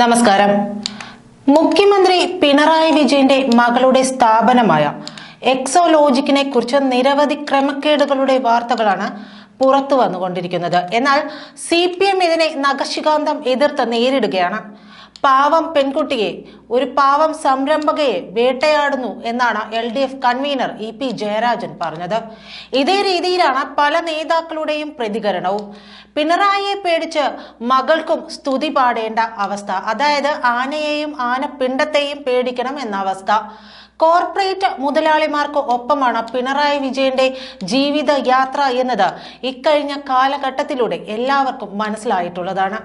നമസ്കാരം. മുഖ്യമന്ത്രി പിണറായി വിജയന്റെ മകളുടെ സ്ഥാപനമായ എക്സോലോജിക്കിനെ കുറിച്ച് നിരവധി ക്രമക്കേടുകളുടെ വാർത്തകളാണ് പുറത്തു വന്നുകൊണ്ടിരിക്കുന്നത് എന്നാൽ സി പി എം ഇതിനെ നഖശികാന്തം എതിർത്ത് നേരിടുകയാണ്. പാവം പെൺകുട്ടിയെ ഒരു പാവം സംരംഭകയെ വേട്ടയാടുന്നു എന്നാണ് L D F convenor E P Jayarajan പറഞ്ഞത്. ഇതേ രീതിയിലാണ് പല നേതാക്കളുടെയും പ്രതികരണവും. പിണറായിയെ പേടിച്ച് മകൾക്കും സ്തുതി പാടേണ്ട അവസ്ഥ. അതായത് ആനയെയും ആനപ്പിണ്ടത്തെയും പേടിക്കണം എന്ന അവസ്ഥ. കോർപ്പറേറ്റ് മുതലാളിമാർക്ക് ഒപ്പമാണ് പിണറായി വിജയന്റെ ജീവിത യാത്ര എന്നത് ഇക്കഴിഞ്ഞ കാലഘട്ടത്തിലൂടെ എല്ലാവർക്കും മനസ്സിലായിട്ടുള്ളതാണ്.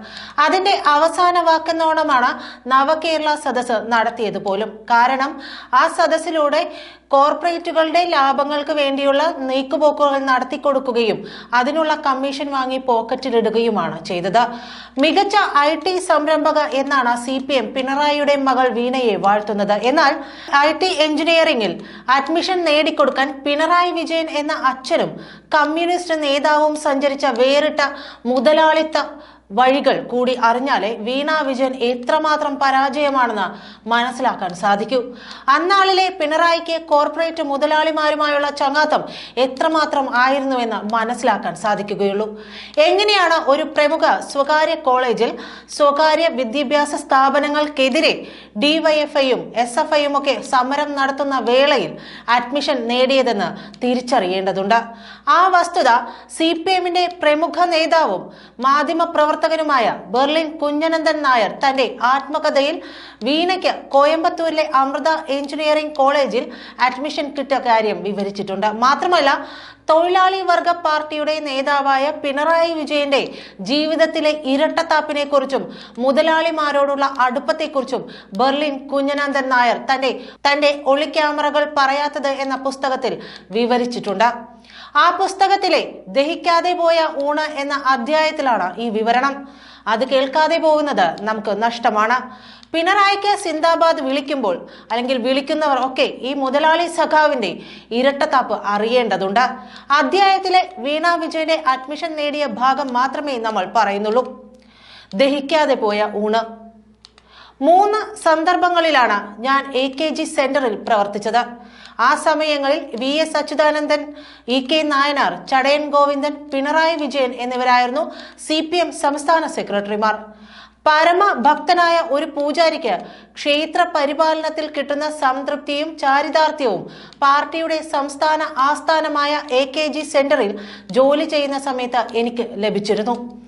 അതിന്റെ അവസാന വാക്കെന്നോണമാണ് നവകേരള സദസ്സ് നടത്തിയത് പോലും. കാരണം ആ സദസ്സിലൂടെ കോർപ്പറേറ്റുകളുടെ ലാഭങ്ങൾക്ക് വേണ്ടിയുള്ള നീക്കുപോക്കുകൾ നടത്തിക്കൊടുക്കുകയും അതിനുള്ള കമ്മീഷൻ വാങ്ങി പോക്കറ്റിലിടുകയുമാണ് ചെയ്തത്. മികച്ച ഐ ടി സംരംഭക എന്നാണ് സി പി എം പിണറായിയുടെ മകൾ വീണയെ വാഴ്ത്തുന്നത്. എന്നാൽ ഐ ടി എഞ്ചിനീയറിംഗിൽ അഡ്മിഷൻ നേടിക്കൊടുക്കാൻ പിണറായി വിജയൻ എന്ന അച്ഛനും കമ്മ്യൂണിസ്റ്റ് നേതാവും സഞ്ചരിച്ച വേറിട്ട മുതലാളിത്ത വഴികൾ കൂടി അറിഞ്ഞാലേ വീണ വിജയൻ എത്രമാത്രം പരാജയമാണെന്ന് മനസ്സിലാക്കാൻ സാധിക്കൂ. അന്നാളിലെ പിണറായിക്ക് കോർപ്പറേറ്റ് മുതലാളിമാരുമായുള്ള ചങ്ങാത്തം എത്രമാത്രം ആയിരുന്നുവെന്ന് മനസ്സിലാക്കാൻ സാധിക്കുകയുള്ളൂ. എങ്ങനെയാണ് ഒരു പ്രമുഖ സ്വകാര്യ കോളേജിൽ സ്വകാര്യ വിദ്യാഭ്യാസ സ്ഥാപനങ്ങൾക്കെതിരെ ഡിവൈഎഫ്ഐയും എസ് എഫ് ഐയും ഒക്കെ സമരം നടത്തുന്ന വേളയിൽ അഡ്മിഷൻ നേടിയതെന്ന് തിരിച്ചറിയേണ്ടതുണ്ട്. ആ വസ്തുത സി പി എമ്മിന്റെ പ്രമുഖ നേതാവും മാധ്യമപ്രവർത്തകനുമായ ബെർലിൻ കുഞ്ഞനന്ദൻ നായർ തന്റെ ആത്മകഥയിൽ വീണയ്ക്ക് കോയമ്പത്തൂരിലെ അമൃത എഞ്ചിനീയറിംഗ് കോളേജിൽ അഡ്മിഷൻ കിട്ടിയ കാര്യം വിവരിച്ചിട്ടുണ്ട്. മാത്രമല്ല തൊഴിലാളി വർഗ പാർട്ടിയുടെ നേതാവായ പിണറായി വിജയന്റെ ജീവിതത്തിലെ ഇരട്ടത്താപ്പിനെ കുറിച്ചും മുതലാളിമാരോടുള്ള അടുപ്പത്തെക്കുറിച്ചും ബെർലിൻ കുഞ്ഞനന്ദൻ നായർ തന്റെ തന്റെ ഒളിക്യാമറകൾ പറയാത്തത് എന്ന പുസ്തകത്തിൽ വിവരിച്ചിട്ടുണ്ട്. ആ പുസ്തകത്തിലെ ദഹിക്കാതെ പോയ ഊണ് എന്ന അധ്യായത്തിലാണ് ഈ വിവരണം. അത് കേൾക്കാതെ പോകുന്നത് നമുക്ക് നഷ്ടമാണ്. പിണറായിക്ക് സിന്ദാബാദ് വിളിക്കുമ്പോൾ അല്ലെങ്കിൽ വിളിക്കുന്നവർ ഒക്കെ ഈ മുതലാളി സഖാവിന്റെ ഇരട്ടത്താപ്പ് അറിയേണ്ടതുണ്ട്. അധ്യായത്തിലെ വീണ വിജയന്റെ അഡ്മിഷൻ നേടിയ ഭാഗം മാത്രമേ നമ്മൾ പറയുന്നുള്ളൂ. ദഹിക്കാതെ പോയ ഊണ്. മൂന്ന് സന്ദർഭങ്ങളിലാണ് ഞാൻ എ കെ ജി സെന്ററിൽ പ്രവർത്തിച്ചത്. ആ സമയങ്ങളിൽ V S Achuthanandan E K Nayanar Chadayan Govindan Pinarayi Vijayan എന്നിവരായിരുന്നു സി സംസ്ഥാന സെക്രട്ടറിമാർ. പരമഭക്തനായ ഒരു പൂജാരിക്ക് ക്ഷേത്ര പരിപാലനത്തിൽ കിട്ടുന്ന സംതൃപ്തിയും ചാരിതാർത്ഥ്യവും പാർട്ടിയുടെ സംസ്ഥാന ആസ്ഥാനമായ എ കെ ജി സെന്ററിൽ ജോലി ചെയ്യുന്ന സമയത്ത് എനിക്ക് ലഭിച്ചിരുന്നു.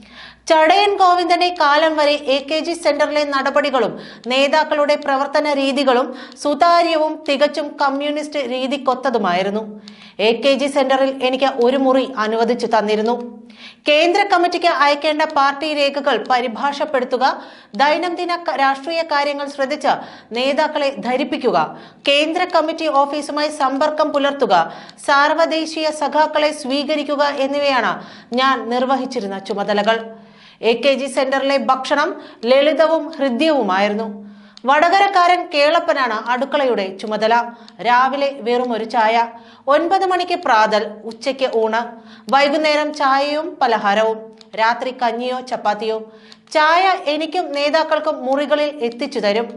ചടയൻ ഗോവിന്ദന്റെ കാലം വരെ എ കെ ജി സെന്ററിലെ നടപടികളും നേതാക്കളുടെ പ്രവർത്തന രീതികളും സുതാര്യവും തികച്ചും കമ്മ്യൂണിസ്റ്റ് രീതിക്കൊത്തതുമായിരുന്നു. എ കെ ജി സെന്ററിൽ എനിക്ക് ഒരു മുറി അനുവദിച്ചു തന്നിരുന്നു. കേന്ദ്ര കമ്മിറ്റിക്ക് അയക്കേണ്ട പാർട്ടി രേഖകൾ പരിഭാഷപ്പെടുത്തുക ദൈനംദിന രാഷ്ട്രീയ കാര്യങ്ങൾ ശ്രദ്ധിച്ച് നേതാക്കളെ ധരിപ്പിക്കുക കേന്ദ്ര കമ്മിറ്റി ഓഫീസുമായി സമ്പർക്കം പുലർത്തുക സാർവദേശീയ സഖാക്കളെ സ്വീകരിക്കുക എന്നിവയാണ് ഞാൻ നിർവഹിച്ചിരുന്ന ചുമതലകൾ. എ കെ ജി സെന്ററിലെ ഭക്ഷണം ലളിതവും ഹൃദ്യവുമായിരുന്നു. വടകരക്കാരൻ കേളപ്പനാണ് അടുക്കളയുടെ ചുമതല. രാവിലെ വെറും ഒരു ചായ. ഒൻപത് മണിക്ക് പ്രാതൽ ഉച്ചയ്ക്ക് ഊണ്. വൈകുന്നേരം ചായയും പലഹാരവും. രാത്രി കഞ്ഞിയോ ചപ്പാത്തിയോ. ചായ എനിക്കും നേതാക്കൾക്കും മുറികളിൽ എത്തിച്ചു തരും.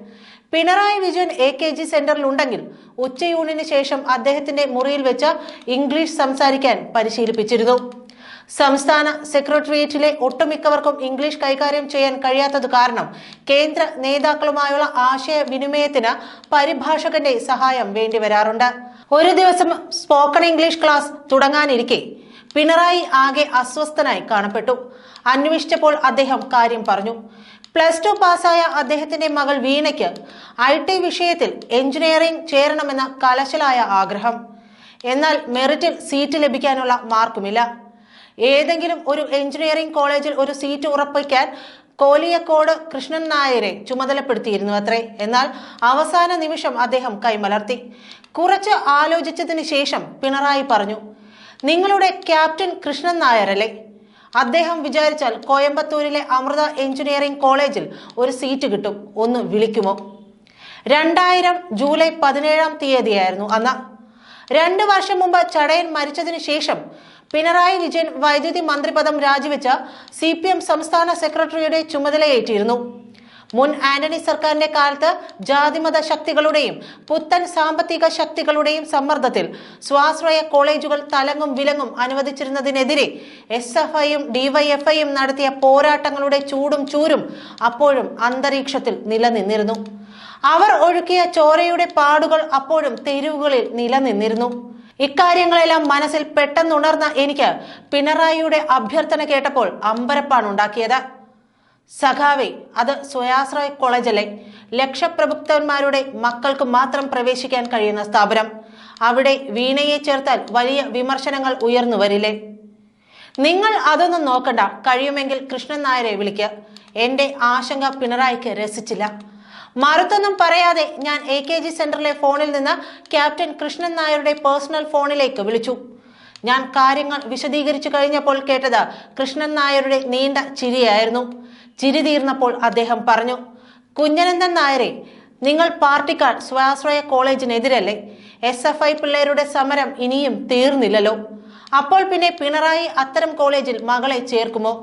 Pinarayi Vijayan A K G സെന്ററിൽ ഉണ്ടെങ്കിൽ ഉച്ചയൂണിന് ശേഷം അദ്ദേഹത്തിന്റെ മുറിയിൽ വെച്ച് ഇംഗ്ലീഷ് സംസാരിക്കാൻ പരിശീലിപ്പിച്ചിരുന്നു. സംസ്ഥാന സെക്രട്ടേറിയറ്റിലെ ഒട്ടുമിക്കവർക്കും ഇംഗ്ലീഷ് കൈകാര്യം ചെയ്യാൻ കഴിയാത്തത് കാരണം കേന്ദ്ര നേതാക്കളുമായുള്ള ആശയവിനിമയത്തിന് പരിഭാഷകന്റെ സഹായം വേണ്ടിവരാറുണ്ട്. ഒരു ദിവസം സ്പോക്കൺ ഇംഗ്ലീഷ് ക്ലാസ് തുടങ്ങാനിരിക്കെ പിണറായി ആകെ അസ്വസ്ഥനായി കാണപ്പെട്ടു. അന്വേഷിച്ചപ്പോൾ അദ്ദേഹം കാര്യം പറഞ്ഞു. പ്ലസ് ടു പാസ്സായ അദ്ദേഹത്തിന്റെ മകൾ വീണയ്ക്ക് ഐ ടി വിഷയത്തിൽ എഞ്ചിനീയറിംഗ് ചേരണമെന്ന കലശലായ ആഗ്രഹം. എന്നാൽ മെറിറ്റിൽ സീറ്റ് ലഭിക്കാനുള്ള മാർക്കുമില്ല. ഏതെങ്കിലും ഒരു എഞ്ചിനീയറിംഗ് കോളേജിൽ ഒരു സീറ്റ് ഉറപ്പിക്കാൻ കോലിയക്കോട് കൃഷ്ണൻ നായരെ ചുമതലപ്പെടുത്തിയിരുന്നു അത്രേ. എന്നാൽ അവസാന നിമിഷം അദ്ദേഹം കൈമലർത്തി. കുറച്ച് ആലോചിച്ചതിന് ശേഷം പിണറായി പറഞ്ഞു നിങ്ങളുടെ ക്യാപ്റ്റൻ കൃഷ്ണൻ നായരല്ലേ? അദ്ദേഹം വിചാരിച്ചാൽ കോയമ്പത്തൂരിലെ അമൃത എഞ്ചിനീയറിംഗ് കോളേജിൽ ഒരു സീറ്റ് കിട്ടും. ഒന്ന് വിളിക്കുമോ? രണ്ടായിരം ജൂലൈ പതിനേഴാം തീയതിയായിരുന്നു അന്ന്. രണ്ട് വർഷം മുമ്പ് ചടയൻ മരിച്ചതിന് ശേഷം പിണറായി വിജയൻ വൈദ്യുതി മന്ത്രിപദം രാജിവെച്ച സി പി എം സംസ്ഥാന സെക്രട്ടറിയുടെ ചുമതലയേറ്റിരുന്നു. മുൻ ആന്റണി സർക്കാരിന്റെ കാലത്ത് ജാതിമത ശക്തികളുടെയും പുത്തൻ സാമ്പത്തിക ശക്തികളുടെയും സമ്മർദ്ദത്തിൽ സ്വാശ്രയ കോളേജുകൾ തലങ്ങും വിലങ്ങും അനുവദിച്ചിരുന്നതിനെതിരെ എസ് എഫ് ഐയും ഡിവൈഎഫ്ഐയും നടത്തിയ പോരാട്ടങ്ങളുടെ ചൂടും ചൂരും അപ്പോഴും അന്തരീക്ഷത്തിൽ നിലനിന്നിരുന്നു. അവർ ഒഴുക്കിയ ചോരയുടെ പാടുകൾ അപ്പോഴും തെരുവുകളിൽ നിലനിന്നിരുന്നു. ഇക്കാര്യങ്ങളെല്ലാം മനസ്സിൽ പെട്ടെന്നുണർന്ന എനിക്ക് പിണറായിയുടെ അഭ്യർത്ഥന കേട്ടപ്പോൾ അമ്പരപ്പാണ് ഉണ്ടാക്കിയത്. സഖാവെ അത് സ്വയാശ്രയ കോളേജിലെ ലക്ഷപ്രഭുക്തന്മാരുടെ മക്കൾക്ക് മാത്രം പ്രവേശിക്കാൻ കഴിയുന്ന സ്ഥാപനം. അവിടെ വീണയെ ചേർത്താൽ വലിയ വിമർശനങ്ങൾ ഉയർന്നു വരില്ലേ? നിങ്ങൾ അതൊന്നും നോക്കണ്ട. കഴിയുമെങ്കിൽ കൃഷ്ണൻ നായരെ വിളിക്കുക എന്റെ ആശങ്ക പിണറായിക്ക് രസിച്ചില്ല. മറുത്തൊന്നും പറയാതെ ഞാൻ എ കെ ജി സെന്ററിലെ ഫോണിൽ നിന്ന് ക്യാപ്റ്റൻ കൃഷ്ണൻ നായരുടെ പേഴ്സണൽ ഫോണിലേക്ക് വിളിച്ചു. ഞാൻ കാര്യങ്ങൾ വിശദീകരിച്ചു കഴിഞ്ഞപ്പോൾ കേട്ടത് കൃഷ്ണൻ നായരുടെ നീണ്ട ചിരിയായിരുന്നു. ചിരി തീർന്നപ്പോൾ അദ്ദേഹം പറഞ്ഞു കുഞ്ഞനന്ദൻ നായരെ നിങ്ങൾ പാർട്ടിക്കാർ സ്വാശ്രയ കോളേജിനെതിരല്ലേ? എസ് എഫ് ഐ പിള്ളേരുടെ സമരം ഇനിയും തീർന്നില്ലല്ലോ. അപ്പോൾ പിന്നെ പിണറായി അത്തരം കോളേജിൽ മകളെ ചേർക്കുമോ?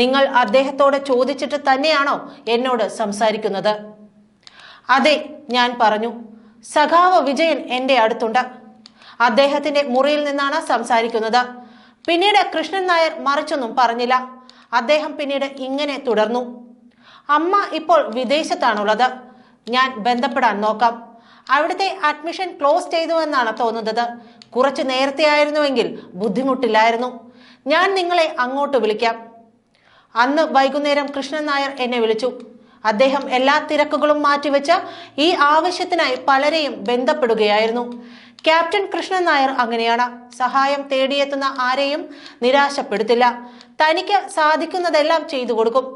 നിങ്ങൾ അദ്ദേഹത്തോട് ചോദിച്ചിട്ട് തന്നെയാണോ എന്നോട് സംസാരിക്കുന്നത്? അതെ ഞാൻ പറഞ്ഞു. സഖാവ് വിജയൻ എന്റെ അടുത്തുണ്ട്. അദ്ദേഹത്തിന്റെ മുറിയിൽ നിന്നാണ് സംസാരിക്കുന്നത്. പിന്നീട് കൃഷ്ണൻ നായർ മറിച്ചൊന്നും പറഞ്ഞില്ല. അദ്ദേഹം പിന്നീട് ഇങ്ങനെ തുടർന്നു. അമ്മ ഇപ്പോൾ വിദേശത്താണുള്ളത്. ഞാൻ ബന്ധപ്പെടാൻ നോക്കാം. അവിടുത്തെ അഡ്മിഷൻ ക്ലോസ് ചെയ്തു എന്നാണ് തോന്നുന്നത്. കുറച്ച് നേരത്തെ ആയിരുന്നുവെങ്കിൽ ബുദ്ധിമുട്ടില്ലായിരുന്നു. ഞാൻ നിങ്ങളെ അങ്ങോട്ട് വിളിക്കാം. അന്ന് വൈകുന്നേരം കൃഷ്ണൻ നായർ എന്നെ വിളിച്ചു. അദ്ദേഹം എല്ലാ തിരക്കുകളും മാറ്റിവെച്ച് ഈ ആവശ്യത്തിനായി പലരെയും ബന്ധപ്പെടുകയായിരുന്നു. ക്യാപ്റ്റൻ കൃഷ്ണൻ നായർ അങ്ങനെയാണ്. സഹായം തേടിയെത്തുന്ന ആരെയും നിരാശപ്പെടുത്തില്ല. തനിക്ക് സാധിക്കുന്നതെല്ലാം ചെയ്തു കൊടുക്കും.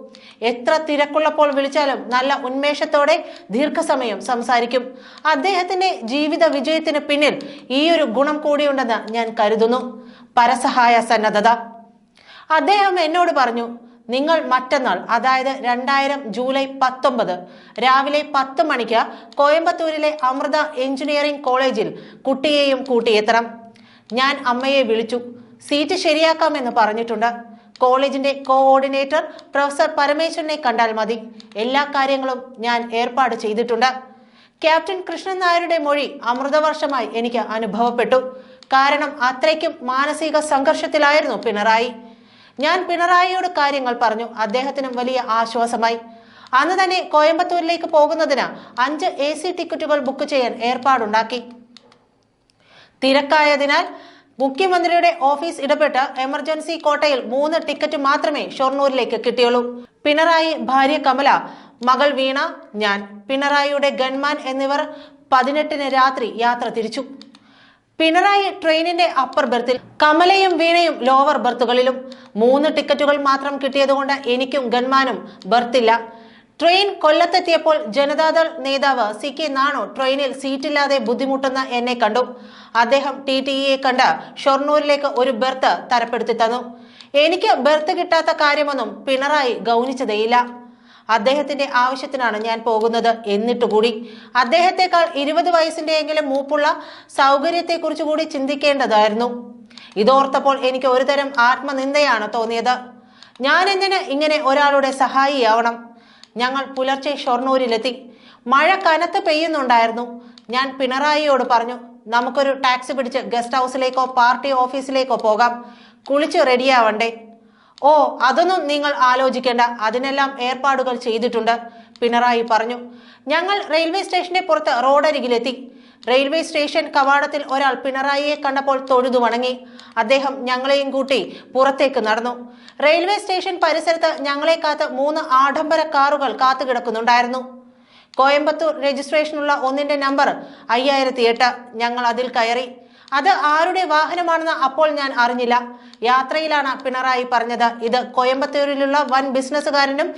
എത്ര തിരക്കുള്ളപ്പോൾ വിളിച്ചാലും നല്ല ഉന്മേഷത്തോടെ ദീർഘസമയം സംസാരിക്കും. അദ്ദേഹത്തിന്റെ ജീവിത വിജയത്തിന് പിന്നിൽ ഈ ഒരു ഗുണം കൂടിയുണ്ടെന്ന് ഞാൻ കരുതുന്നു. പരസഹായ സന്നദ്ധത. അദ്ദേഹം എന്നോട് പറഞ്ഞു നിങ്ങൾ മറ്റന്നാൾ അതായത് രണ്ടായിരം ജൂലൈ പത്തൊമ്പത് രാവിലെ പത്ത് മണിക്ക് കോയമ്പത്തൂരിലെ അമൃത എഞ്ചിനീയറിംഗ് കോളേജിൽ കുട്ടിയെയും കൂട്ടിയെത്തണം. ഞാൻ അമ്മയെ വിളിച്ചു. സീറ്റ് ശരിയാക്കാമെന്ന് പറഞ്ഞിട്ടുണ്ട്. കോളേജിന്റെ കോഓർഡിനേറ്റർ പ്രൊഫസർ പരമേശ്വരനെ കണ്ടാൽ മതി. എല്ലാ കാര്യങ്ങളും ഞാൻ ഏർപ്പാട് ചെയ്തിട്ടുണ്ട്. ക്യാപ്റ്റൻ കൃഷ്ണൻ നായരുടെ മൊഴി അമൃതവർഷമായി എനിക്ക് അനുഭവപ്പെട്ടു. കാരണം അത്രയ്ക്കും മാനസിക സംഘർഷത്തിലായിരുന്നു പിണറായി. ഞാൻ പിണറായിയോട് കാര്യങ്ങൾ പറഞ്ഞു. അദ്ദേഹത്തിനും വലിയ ആശ്വാസമായി. അന്ന് തന്നെ കോയമ്പത്തൂരിലേക്ക് പോകുന്നതിന് അഞ്ച് എ സി ടിക്കറ്റുകൾ ബുക്ക് ചെയ്യാൻ ഏർപ്പാടുണ്ടാക്കി. തിരക്കായതിനാൽ മുഖ്യമന്ത്രിയുടെ ഓഫീസ് ഇടപെട്ട് എമർജൻസി കോട്ടയിൽ മൂന്ന് ടിക്കറ്റ് മാത്രമേ ഷൊർണൂരിലേക്ക് കിട്ടിയുള്ളൂ. പിണറായി ഭാര്യ കമല മകൾ വീണ ഞാൻ പിണറായിയുടെ ഗൺമാൻ എന്നിവർ പതിനെട്ടിന് രാത്രി യാത്ര തിരിച്ചു. പിണറായി ട്രെയിനിന്റെ അപ്പർ ബെർത്തിൽ കമലയും വീണയും ലോവർ ബെർത്തുകളിലും മൂന്ന് ടിക്കറ്റുകൾ മാത്രം കിട്ടിയതുകൊണ്ട് എനിക്കും ഗൺമാനും ബെർത്തില്ല ട്രെയിൻ കൊല്ലത്തെത്തിയപ്പോൾ ജനതാദൾ നേതാവ് സി കെ നാണു ട്രെയിനിൽ സീറ്റില്ലാതെ ബുദ്ധിമുട്ടുന്ന എന്നെ കണ്ടു. അദ്ദേഹം ടി ടി ഇയെ കണ്ട് ഷൊർണൂരിലേക്ക് ഒരു ബെർത്ത് തരപ്പെടുത്തി തന്നു. എനിക്ക് ബെർത്ത് കിട്ടാത്ത കാര്യമൊന്നും പിണറായി ഗൗനിച്ചതേയില്ല. അദ്ദേഹത്തിന്റെ ആവശ്യത്തിനാണ് ഞാൻ പോകുന്നത് എന്നിട്ട് കൂടി. അദ്ദേഹത്തെക്കാൾ ഇരുപത് വയസ്സിന്റെയെങ്കിലും മൂപ്പുള്ള സൗകര്യത്തെക്കുറിച്ച് കൂടി ചിന്തിക്കേണ്ടതായിരുന്നു. ഇതോർത്തപ്പോൾ എനിക്ക് ഒരുതരം ആത്മനിന്ദയാണ് തോന്നിയത്. ഞാൻ എന്തിന് ഇങ്ങനെ ഒരാളുടെ സഹായിയാവണം? ഞങ്ങൾ പുലർച്ചെ ഷൊർണൂരിലെത്തി. മഴ കനത്ത് പെയ്യുന്നുണ്ടായിരുന്നു. ഞാൻ പിണറായിയോട് പറഞ്ഞു നമുക്കൊരു ടാക്സി പിടിച്ച് ഗസ്റ്റ് ഹൗസിലേക്കോ പാർട്ടി ഓഫീസിലേക്കോ പോകാം. കുളിച്ച് റെഡിയാവണ്ടേ ഓ അതൊന്നും നിങ്ങൾ ആലോചിക്കേണ്ട. അതിനെല്ലാം ഏർപ്പാടുകൾ ചെയ്തിട്ടുണ്ട്. പിണറായി പറഞ്ഞു ഞങ്ങൾ റെയിൽവേ സ്റ്റേഷന്റെ പുറത്ത് റോഡരികിലെത്തി. റെയിൽവേ സ്റ്റേഷൻ കവാടത്തിൽ ഒരാൾ പിണറായിയെ കണ്ടപ്പോൾ തൊഴുതു വണങ്ങി. അദ്ദേഹം ഞങ്ങളെയും കൂട്ടി പുറത്തേക്ക് നടന്നു. റെയിൽവേ സ്റ്റേഷൻ പരിസരത്ത് ഞങ്ങളെ കാത്ത് മൂന്ന് ആഡംബര കാറുകൾ കാത്തുകിടക്കുന്നുണ്ടായിരുന്നു കോയമ്പത്തൂർ രജിസ്ട്രേഷനുള്ള ഒന്നിന്റെ നമ്പർ അയ്യായിരത്തി എട്ട് ഞങ്ങൾ അതിൽ കയറി. അത് ആരുടെ വാഹനമാണെന്ന് അപ്പോൾ ഞാൻ അറിഞ്ഞില്ല. യാത്രയിലാണ് പിണറായി പറഞ്ഞത്. ഇത് കോയമ്പത്തൂരിലുള്ള വൻ ബിസിനസ്സുകാരനും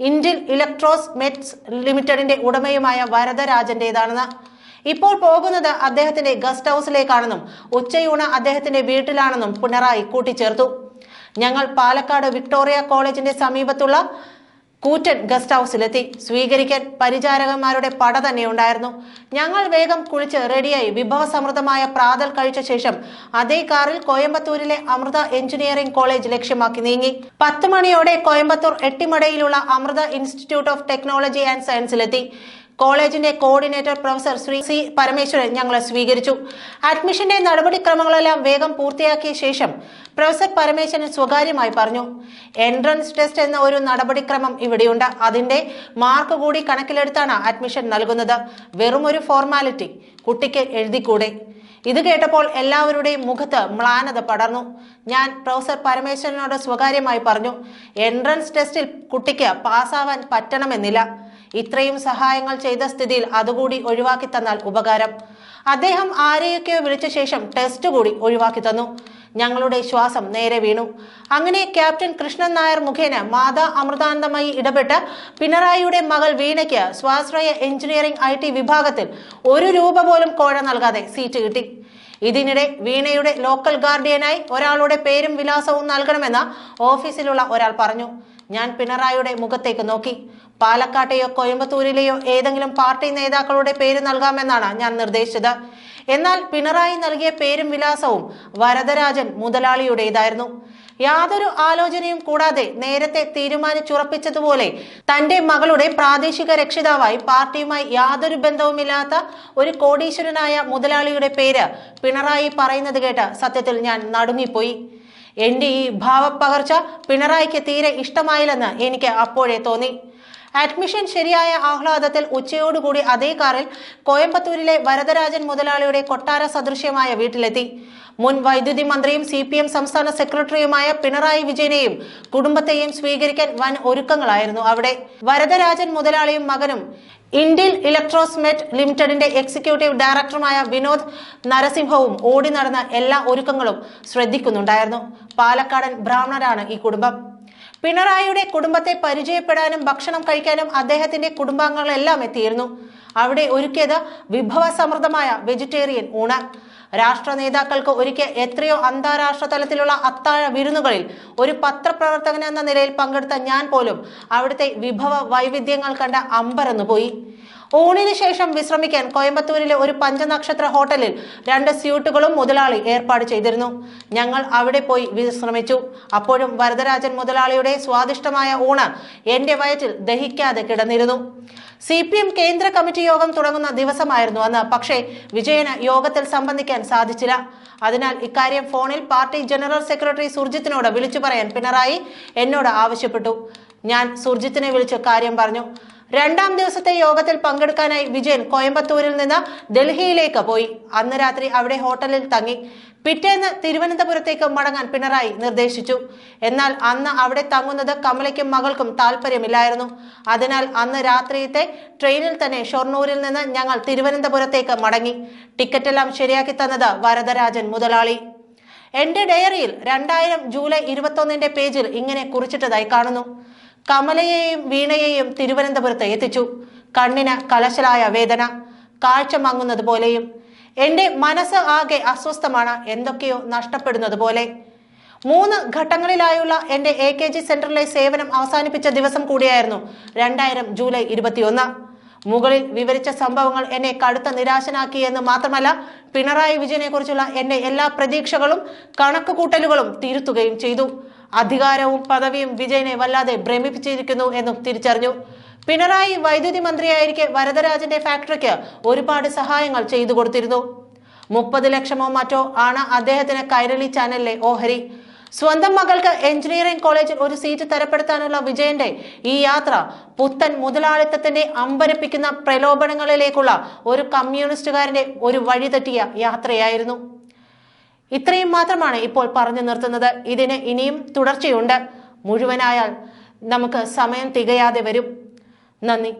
ഇന്ത്യൻ ഇലക്ട്രോസ് മെറ്റ്സ് ലിമിറ്റഡിന്റെ ഉടമയുമായ വരദരാജന്റേതാണെന്ന്. ഇപ്പോൾ പോകുന്നത് അദ്ദേഹത്തിന്റെ ഗസ്റ്റ് ഹൗസിലേക്കാണെന്നും ഉച്ചയൂണ അദ്ദേഹത്തിന്റെ വീട്ടിലാണെന്നും പിണറായി കൂട്ടിച്ചേർത്തു. ഞങ്ങൾ പാലക്കാട് വിക്ടോറിയ കോളേജിന്റെ സമീപത്തുള്ള കൂറ്റൻ ഗസ്റ്റ് ഹൗസിലെത്തി. സ്വീകരിക്കാൻ പരിചാരകന്മാരുടെ പട തന്നെ ഉണ്ടായിരുന്നു ഞങ്ങൾ വേഗം കുളിച്ച് റെഡിയായി വിഭവസമൃദ്ധമായ പ്രാതൽ കഴിച്ച ശേഷം അതേ കാറിൽ കോയമ്പത്തൂരിലെ അമൃത എഞ്ചിനീയറിംഗ് കോളേജ് ലക്ഷ്യമാക്കി നീങ്ങി. പത്ത് മണിയോടെ Coimbatore എട്ടിമടയിലുള്ള Amrita institute of technology and സയൻസിലെത്തി. കോളേജിന്റെ coordinator professor Shri C Parameswaran ഞങ്ങളെ സ്വീകരിച്ചു. അഡ്മിഷന്റെ നടപടിക്രമങ്ങളെല്ലാം വേഗം പൂർത്തിയാക്കിയ ശേഷം പ്രൊഫസർ പരമേശ്വരൻ സ്വകാര്യമായി പറഞ്ഞു എൻട്രൻസ് ടെസ്റ്റ് എന്ന ഒരു നടപടിക്രമം ഇവിടെയുണ്ട്. അതിന്റെ മാർക്ക് കൂടി കണക്കിലെടുത്താണ് അഡ്മിഷൻ നൽകുന്നത്. വെറും ഒരു ഫോർമാലിറ്റി. കുട്ടിക്ക് എഴുതിക്കൂടെ? ഇത് കേട്ടപ്പോൾ എല്ലാവരുടെയും മുഖത്ത് മ്ലാനത പടർന്നു. ഞാൻ പ്രൊഫസർ പരമേശ്വരനോട് സ്വകാര്യമായി പറഞ്ഞു എൻട്രൻസ് ടെസ്റ്റിൽ കുട്ടിക്ക് പാസ്സാവാൻ പറ്റണമെന്നില്ല. ഇത്രയും സഹായങ്ങൾ ചെയ്ത സ്ഥിതിയിൽ അതുകൂടി ഒഴിവാക്കി തന്നാൽ ഉപകാരം. അദ്ദേഹം ആരെയൊക്കെയോ വിളിച്ച ശേഷം ടെസ്റ്റ് കൂടി ഒഴിവാക്കി തന്നു. ഞങ്ങളുടെ ശ്വാസം നേരെ വീണു. അങ്ങനെ ക്യാപ്റ്റൻ കൃഷ്ണൻ നായർ മുഖേന മാതാ അമൃതാനന്ദമായി ഇടപെട്ട് പിണറായിയുടെ മകൾ വീണയ്ക്ക് സ്വാശ്രയ എഞ്ചിനീയറിംഗ് ഐ വിഭാഗത്തിൽ ഒരു രൂപ പോലും കോഴ നൽകാതെ സീറ്റ് കിട്ടി. ഇതിനിടെ വീണയുടെ ലോക്കൽ ഗാർഡിയനായി ഒരാളുടെ പേരും വിലാസവും നൽകണമെന്ന് ഓഫീസിലുള്ള ഒരാൾ പറഞ്ഞു. ഞാൻ പിണറായിയുടെ മുഖത്തേക്ക് നോക്കി. പാലക്കാട്ടെയോ കോയമ്പത്തൂരിലെയോ ഏതെങ്കിലും പാർട്ടി നേതാക്കളുടെ പേര് നൽകാമെന്നാണ് ഞാൻ നിർദ്ദേശിച്ചത്. എന്നാൽ പിണറായി നൽകിയ പേരും വിലാസവും വരദരാജൻ മുതലാളിയുടേതായിരുന്നു. യാതൊരു ആലോചനയും കൂടാതെ നേരത്തെ തീരുമാനിച്ചുറപ്പിച്ചതുപോലെ തന്റെ മകളുടെ പ്രാദേശിക രക്ഷിതാവായി പാർട്ടിയുമായി യാതൊരു ബന്ധവുമില്ലാത്ത ഒരു കോടീശ്വരനായ മുതലാളിയുടെ പേര് പിണറായി പറയുന്നത് കേട്ട് സത്യത്തിൽ ഞാൻ നടുങ്ങിപ്പോയി. എന്റെ ഈ ഭാവപ്പകർച്ച പിണറായിക്ക് തീരെ ഇഷ്ടമായില്ലെന്ന് എനിക്ക് അപ്പോഴേ തോന്നി. അഡ്മിഷൻ ശരിയായ ആഹ്ലാദത്തിൽ ഉച്ചയോടുകൂടി അതേ കാറിൽ കോയമ്പത്തൂരിലെ വരദരാജൻ മുതലാളിയുടെ കൊട്ടാര സദൃശ്യമായ വീട്ടിലെത്തി. മുൻ വൈദ്യുതി മന്ത്രിയും സി പി എം സംസ്ഥാന സെക്രട്ടറിയുമായ പിണറായി വിജയനെയും കുടുംബത്തെയും സ്വീകരിക്കാൻ വൻ ഒരുക്കങ്ങളായിരുന്നു അവിടെ. വരദരാജൻ മുതലാളിയും മകനും ഇന്ത്യൻ ഇലക്ട്രോസ്മെറ്റ് ലിമിറ്റഡിന്റെ എക്സിക്യൂട്ടീവ് ഡയറക്ടറുമായ വിനോദ് നരസിംഹവും ഓടി നടന്ന എല്ലാ ഒരുക്കങ്ങളും ശ്രദ്ധിക്കുന്നുണ്ടായിരുന്നു. പാലക്കാടൻ ബ്രാഹ്മണരാണ് ഈ കുടുംബം. പിണറായിയുടെ കുടുംബത്തെ പരിചയപ്പെടാനും ഭക്ഷണം കഴിക്കാനും അദ്ദേഹത്തിന്റെ കുടുംബാംഗങ്ങളെല്ലാം എത്തിയിരുന്നു. അവിടെ ഒരുക്കിയത് വിഭവസമൃദ്ധമായ വെജിറ്റേറിയൻ ഊണ് രാഷ്ട്ര നേതാക്കൾക്ക് ഒരുക്കിയ എത്രയോ അന്താരാഷ്ട്ര തലത്തിലുള്ള അത്താഴ വിരുന്നുകളിൽ ഒരു പത്രപ്രവർത്തകൻ എന്ന നിലയിൽ പങ്കെടുത്ത ഞാൻ പോലും അവിടുത്തെ വിഭവ വൈവിധ്യങ്ങൾ കണ്ട അമ്പരന്നു പോയി ഊണിന് ശേഷം വിശ്രമിക്കാൻ കോയമ്പത്തൂരിലെ ഒരു പഞ്ചനക്ഷത്ര ഹോട്ടലിൽ രണ്ട് സ്യൂട്ടുകളും മുതലാളി ഏർപ്പാട് ചെയ്തിരുന്നു. ഞങ്ങൾ അവിടെ പോയി വിശ്രമിച്ചു. അപ്പോഴും വരദരാജൻ മുതലാളിയുടെ സ്വാദിഷ്ടമായ ഊണ് എന്റെ വയറ്റിൽ ദഹിക്കാതെ കിടന്നിരുന്നു. സി പി എം കേന്ദ്ര കമ്മിറ്റി യോഗം തുടങ്ങുന്ന ദിവസമായിരുന്നു അന്ന് പക്ഷേ വിജയന് യോഗത്തിൽ സംബന്ധിക്കാൻ സാധിച്ചില്ല. അതിനാൽ ഇക്കാര്യം ഫോണിൽ പാർട്ടി ജനറൽ സെക്രട്ടറി സുർജിത്തിനോട് വിളിച്ചു പറയാൻ പിണറായി എന്നോട് ആവശ്യപ്പെട്ടു. ഞാൻ സുർജിത്തിനെ വിളിച്ച് കാര്യം പറഞ്ഞു. രണ്ടാം ദിവസത്തെ യോഗത്തിൽ പങ്കെടുക്കാനായി വിജയൻ കോയമ്പത്തൂരിൽ നിന്ന് ഡൽഹിയിലേക്ക് പോയി. അന്ന് രാത്രി അവിടെ ഹോട്ടലിൽ തങ്ങി. പിറ്റേന്ന് തിരുവനന്തപുരത്തേക്ക് മടങ്ങാൻ പിണറായി നിർദ്ദേശിച്ചു. എന്നാൽ അന്ന് അവിടെ തങ്ങുന്നത് കമലയ്ക്കും മകൾക്കും താല്പര്യമില്ലായിരുന്നു അതിനാൽ അന്ന് രാത്രിയത്തെ ട്രെയിനിൽ തന്നെ ഷൊർണൂരിൽ നിന്ന് ഞങ്ങൾ തിരുവനന്തപുരത്തേക്ക് മടങ്ങി. ടിക്കറ്റെല്ലാം ശരിയാക്കി തന്നത് വരദരാജൻ മുതലാളി. എന്റെ ഡയറിയിൽ രണ്ടായിരം ജൂലൈ ഇരുപത്തൊന്നിന്റെ പേജിൽ ഇങ്ങനെ കുറിച്ചിട്ടതായി കാണുന്നു. കമലയെയും വീണയെയും തിരുവനന്തപുരത്ത് എത്തിച്ചു. കണ്ണിന് കലശലായ വേദന കാഴ്ച മങ്ങുന്നത് പോലെയും എന്റെ മനസ്സ് ആകെ അസ്വസ്ഥമാണ് എന്തൊക്കെയോ നഷ്ടപ്പെടുന്നത് പോലെ. മൂന്ന് ഘട്ടങ്ങളിലായുള്ള എന്റെ എ കെ ജി സെന്ററിലെ സേവനം അവസാനിപ്പിച്ച ദിവസം കൂടിയായിരുന്നു രണ്ടായിരം ജൂലൈ ഇരുപത്തിയൊന്ന്. മുകളിൽ വിവരിച്ച സംഭവങ്ങൾ എന്നെ കടുത്ത നിരാശനാക്കി നിരാശനാക്കിയെന്ന് മാത്രമല്ല പിണറായി വിജയനെ കുറിച്ചുള്ള എന്റെ എല്ലാ പ്രതീക്ഷകളും കണക്കുകൂട്ടലുകളും തിരുത്തുകയും ചെയ്തു. അധികാരവും പദവിയും വിജയനെ വല്ലാതെ ഭ്രമിപ്പിച്ചിരിക്കുന്നു എന്നും തിരിച്ചറിഞ്ഞു. പിണറായി വൈദ്യുതി മന്ത്രിയായിരിക്കെ വരദരാജന്റെ ഫാക്ടറിക്ക് ഒരുപാട് സഹായങ്ങൾ ചെയ്തു കൊടുത്തിരുന്നു. മുപ്പത് ലക്ഷമോ മറ്റോ ആണ് അദ്ദേഹത്തിന് കൈരളി ചാനലിലെ ഓഹരി. സ്വന്തം മകൾക്ക് എഞ്ചിനീയറിംഗ് കോളേജിൽ ഒരു സീറ്റ് തരപ്പെടുത്താനുള്ള വിജയന്റെ ഈ യാത്ര പുത്തൻ മുതലാളിത്തത്തിന്റെ അമ്പരപ്പിക്കുന്ന പ്രലോഭനങ്ങളിലേക്കുള്ള ഒരു കമ്മ്യൂണിസ്റ്റുകാരന്റെ ഒരു വഴിതെറ്റിയ യാത്രയായിരുന്നു. ഇത്രയും മാത്രമാണ് ഇപ്പോൾ പറഞ്ഞു നിർത്തുന്നത്. ഇതിന് ഇനിയും തുടർച്ചയുണ്ട്. മുഴുവനായാൽ നമുക്ക് സമയം തികയാതെ വരും. നന്ദി.